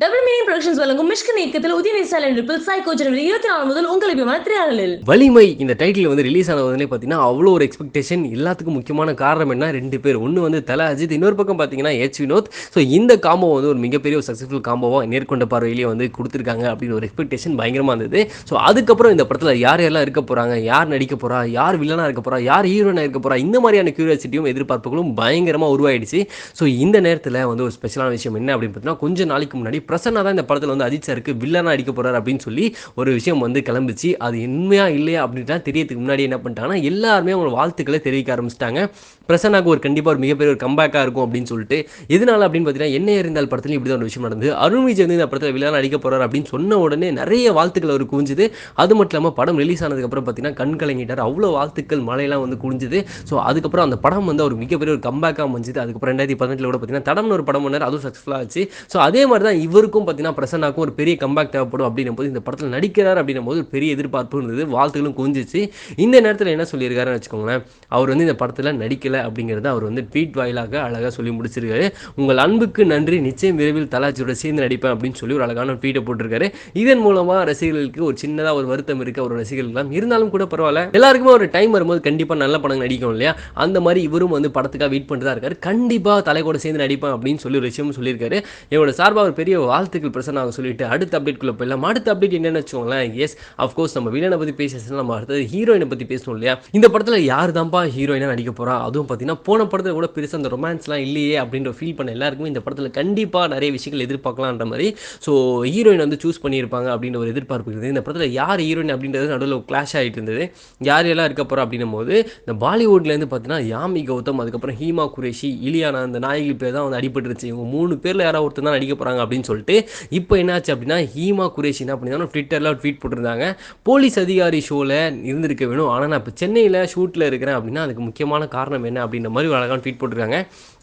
Double meaning productions வழங்கும் மிஷ்கன் இயக்கத்தில் உதய ஸ்டாலின் நடிப்பில் சைக்கோ ஜனவரி இருபத்தி நாலு முதல் உங்கள் விமான திரையாடலில் வலிமை இந்த டைட்டில் வந்து ரிலீஸ் ஆன உடனே பார்த்தீங்கன்னா அவ்வளோ ஒரு எக்ஸ்பெக்டேஷன் எல்லாத்துக்கும் முக்கியமான காரணம் என்ன? ரெண்டு பேர். ஒன்று வந்து தல அஜித் இன்னொரு பக்கம் பார்த்தீங்கன்னா ஹெச் வினோத் ஸோ இந்த காம்போ வந்து ஒரு மிகப்பெரிய ஒரு சக்ஸஸ்ஃபுல் காம்போவாக நேர்கொண்ட பார்வையிலேயே வந்து கொடுத்துருக்காங்க அப்படின்னு ஒரு எக்ஸ்பெக்டேஷன் பயங்கரமாக இருந்தது. ஸோ அதுக்கப்புறம் இந்த படத்தில் யார் யாரெல்லாம் இருக்க போகிறாங்க யார் நடிக்க போகிறா யார் வில்லனாக இருக்க போகிறா யார் ஹீரோனாக இருக்க போகிறா இந்த மாதிரியான கியூரியாசிட்டியும் எதிர்பார்ப்புகளும் பயங்கரமாக உருவாயிடுச்சு. ஸோ இந்த நேரத்தில் வந்து ஒரு ஸ்பெஷலான விஷயம் என்ன அப்படின்னு பார்த்தீங்கன்னா கொஞ்சம் நாளைக்கு முன்னாடி பிரசன்னா தான் இந்த படத்தில் வந்து அஜித் சாருக்கு வில்லனாக அடிக்க போகிறார் அப்படின்னு சொல்லி ஒரு விஷயம் வந்து கிளம்பிச்சு. அது உண்மையாக இல்லையா அப்படின்லாம் தெரியறதுக்கு முன்னாடி என்ன பண்ணிட்டாங்கன்னா எல்லாருமே அவங்க வாழ்த்துக்களை தெரிவிக்க ஆரம்பிச்சிட்டாங்க. பிரசன்னாக்கு ஒரு கண்டிப்பாக ஒரு மிகப்பெரிய ஒரு கம்பேக்காக இருக்கும் அப்படின்னு சொல்லிட்டு எதனால அப்படின்னு பார்த்தீங்கன்னா என்ன இருந்தால் படத்தில் இப்படி தான் ஒரு விஷயம் நடந்தது. அருண் விஜய் வந்து இந்த படத்தில் வில்லனாக அடிக்க போகிறார் அப்படின்னு சொன்ன உடனே நிறைய வாழ்த்துக்கள் அவர் குவிஞ்சுது. அது மட்டும் இல்லாமல் படம் ரிலீஸ் ஆனதுக்கப்புறம் பார்த்தீங்கன்னா கண் கலங்கிட்டார். அவ்வளோ வாழ்த்துக்கள் மழையெல்லாம் வந்து குடிஞ்சுது ஸோ அதுக்கப்புறம் அந்த படம் வந்து அவர் மிகப்பெரிய ஒரு கம்பேக்காக அமைஞ்சுது. அதுக்கப்புறம் ரெண்டாயிரத்தி பதினெட்டில் கூட பார்த்தீங்கன்னா தடம்னு ஒரு படம் பண்ணார். அதுவும் சக்ஸஸ்ஃபுல்லாக ஆச்சு. ஸோ அதே மாதிரி தான் இவருக்கும் பார்த்தீங்கன்னா பிரசன்னாக்கும் ஒரு பெரிய கம்பேக் தேவைப்படும் அப்படின்னும் போது இந்த படத்தில் நடிக்கிறார் அப்படின்னும் போது ஒரு பெரிய எதிர்பார்ப்பு இருந்தது. வாழ்த்துகளும் குஞ்சிச்சு இந்த நேரத்தில் என்ன சொல்லியிருக்காருன்னு வச்சுக்கோங்களேன் அவர் வந்து இந்த படத்தில் நடிக்கலை அப்படிங்கிறத அவர் வந்து ட்வீட் வாயிலாக அழகாக சொல்லி முடிச்சிருக்காரு. உங்கள் அன்புக்கு நன்றி. நிச்சயம் விரைவில் தலாச்சியோட சேர்ந்து நடிப்பேன் அப்படின்னு சொல்லி ஒரு அழகான ட்வீட்டை போட்டிருக்காரு. இதன் மூலமாக ரசிகர்களுக்கு ஒரு சின்னதாக ஒரு வருத்தம் இருக்குது அவர் ரசிகர்களுக்கெல்லாம் இருந்தாலும் கூட பரவாயில்ல. எல்லாருக்குமே ஒரு டைம் வரும்போது கண்டிப்பாக நல்ல படம் நடிக்கும் இல்லையா? அந்த மாதிரி இவரும் வந்து படத்துக்காக வெயிட் பண்ணிட்டு தான் இருக்காரு. கண்டிப்பாக தலை கூட சேர்ந்து நடிப்பேன் அப்படின்னு சொல்லி ஒரு விஷயம் சொல்லியிருக்காரு. என்னோட சார்பாக ஒரு பெரிய வாழ்த்துக்கள் பிரசன்னாக சொல்லிட்டு அடுத்த அப்டேட்குள்ளே போயிடலாம். அடுத்த அப்டேட் என்னன்னு வச்சுக்கோங்களேன். எஸ் அஃப்கோர்ஸ் நம்ம வில்லனை பற்றி பேசினா நம்ம அடுத்தது ஹீரோயினை பற்றி பேசணும் இல்லையா? இந்த படத்தில் யார் தான்ப்பா ஹீரோயினாக நடிக்க போகிறா அதுவும் பார்த்தீங்கன்னா போன படத்தில் கூட பெருசாக அந்த ரொமான்ஸ்லாம் இல்லையே அப்படின்ற ஃபீல் பண்ண எல்லாருக்குமே இந்த படத்தில் கண்டிப்பாக நிறைய விஷயங்கள் எதிர்பார்க்கலான்ற மாதிரி ஸோ ஹீரோயின் வந்து சூஸ் பண்ணியிருப்பாங்க அப்படின்ற ஒரு எதிர்பார்ப்பு இருந்தது. இந்த படத்தில் யார் ஹீரோயின் அப்படின்றது நடுவில் கிளாஷ் ஆகிட்டு இருந்தது. யார் எல்லாம் இருக்க போகிறா அப்படின்னும் போது இந்த பாலிவுட்லேருந்து பார்த்தீங்கன்னா யாமி கௌதம் அதுக்கப்புறம் ஹீமா குரேஷி இலியானா அந்த நாயகி பேர் தான் வந்து அடிபட்டுருச்சு. இவங்க மூணு பேரில் யாராவது ஒருத்தர் தான் நடிக்க போகிறாங்க அப்படின்னு சொல்லி சொல்லிட்டு இப்போ என்னாச்சு அப்படின்னா ஹீமா குரேஷி என்ன பண்ணியிருந்தாங்க ட்விட்டரில் ட்வீட் போட்டிருந்தாங்க. போலீஸ் அதிகாரி ஷோவில் இருந்திருக்க வேணும். ஆனால் நான் இப்போ சென்னையில் ஷூட்டில் இருக்கிறேன் அப்படின்னா அதுக்கு முக்கியமான காரணம் என்ன அப்படின்ற மாதிரி ஒரு அழகான ட்வீட் போட்டிருக்காங்க.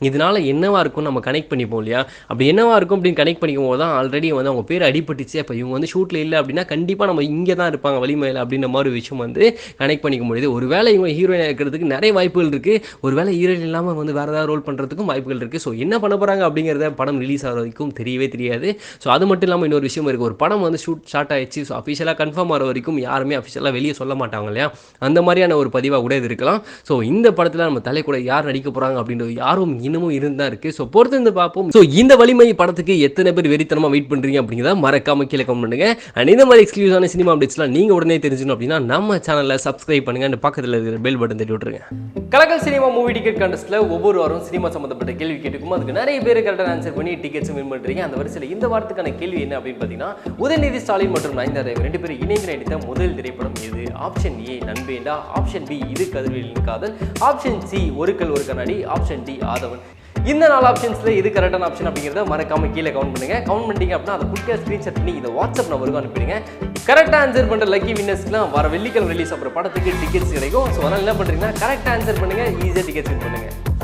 இதனால் என்னவா இருக்கும் நம்ம கனெக்ட் பண்ணிப்போம் இல்லையா? அப்படி என்னவா இருக்கும் அப்படின்னு கனெக்ட் பண்ணிக்கும் போது தான் ஆல்ரெடி வந்து அவங்க பேர் அடிபட்டுச்சு. அப்போ இவங்க வந்து ஷூட்டில் இல்லை அப்படின்னா கண்டிப்பாக நம்ம இங்கே தான் இருப்பாங்க வலிமையில் அப்படின்ற மாதிரி ஒரு விஷயம் வந்து கனெக்ட் பண்ணிக்க முடியுது. ஒருவேளை இவங்க ஹீரோயின் இருக்கிறதுக்கு நிறைய வாய்ப்புகள் இருக்குது ஒருவேளை ஹீரோயின் இல்லாமல் வந்து வேறு ஏதாவது ரோல் பண்ணுறதுக்கும் வாய்ப்புகள் இருக்குது ஸோ என்ன பண்ண போகிறாங்க அப்படிங்கிறத படம் ரிலீஸ் ஆகிற வரைக்கும் தெரியவே தெரியாது. ஸோ அது மட்டும் இல்லாமல் இன்னொரு விஷயம் இருக்குது ஒரு படம் வந்து ஷூட் ஸ்டார்ட் ஆயிடுச்சு. ஸோ அஃபிஷியலாக கன்ஃபார்ம் ஆகிற வரைக்கும் யாருமே அஃபிஷியலாக வெளியே சொல்ல மாட்டாங்க இல்லையா? அந்த மாதிரியான ஒரு பதிவாக கூட இது இருக்கலாம். ஸோ இந்த படத்தில் நம்ம தலை கூட யார் நடிக்க போகிறாங்க அப்படின்றது யாரும் இன்னமும் இருந்தா இருக்குது ஸோ பொறுத்து இருந்து பார்ப்போம். ஸோ இந்த வலிமை படத்துக்கு எத்தனை பேர் வெறித்தனமாக வெயிட் பண்ணுறீங்க அப்படிங்கிறத மறக்காம கீழே கமெண்ட் பண்ணுங்க. அண்ட் இந்த மாதிரி எக்ஸ்க்ளூசிவான சினிமா அப்டேட்ஸ்லாம் நீங்கள் உடனே தெரிஞ்சுக்கணும் அப்படின்னா நம்ம சேனலில் சப்ஸ்கிரைப் பண்ணுங்க. and பக்கத்தில் இருக்கிற பெல் பட்டன் தட்டி விட்டுருங்க. கலக்கல் சினிமா மூவி டிக்கெட் கண்டஸ்ட்டில் ஒவ்வொரு வாரம் சினிமா சம்மந்தப்பட்ட கேள்வி கேட்டுக்கும். அதுக்கு நிறைய பேர் கரெக்டாக ஆன்சர் பண்ணி டிக்கெட்ஸ் வின் பண்ணுறீங்க அந்த வரிசையில் இந்த வாரத்துக்கான கேள்வி என்ன அப்படின்னு பார்த்தீங்கன்னா உதயநிதி ஸ்டாலின் மற்றும் நயன்தாரா ரெண்டு பேரும் இணைந்து நடித்த முதல் திரைப்படம் எது? Option A Nanbenda option B Idhu Kathirvelin Kadhal option C ஒரு கல் ஒரு கண்ணாடி. Option D Aadhavan. இந்த நாலு ஆப்ஷன்ஸில் இது கரெக்டான ஆப்ஷன் அப்படிங்கிறத மறக்காம கீழே கவுண்ட் பண்ணுங்க. கவுண்ட் பண்ணிட்டீங்க அப்படின்னா அதை குட்டியாக ஸ்க்ரீன்ஷாட் பண்ணி இந்த வாட்ஸ்அப் நம்பருக்கும் அனுப்பிடுங்க. கரெக்டாக ஆன்சர் பண்ணுற லக்கி வின்னர்ஸ்க்குலாம் வர வெள்ளிக்கிழமை ரிலீஸ் அப்புறம் படத்துக்கு டிக்கெட்ஸ் கிடைக்கும். ஸோ அதனால் என்ன பண்ணுறீங்கன்னா கரெக்டாக ஆன்சர் பண்ணுங்க ஈஸியாக டிக்கெட்ஸ் வின் பண்ணுங்கள்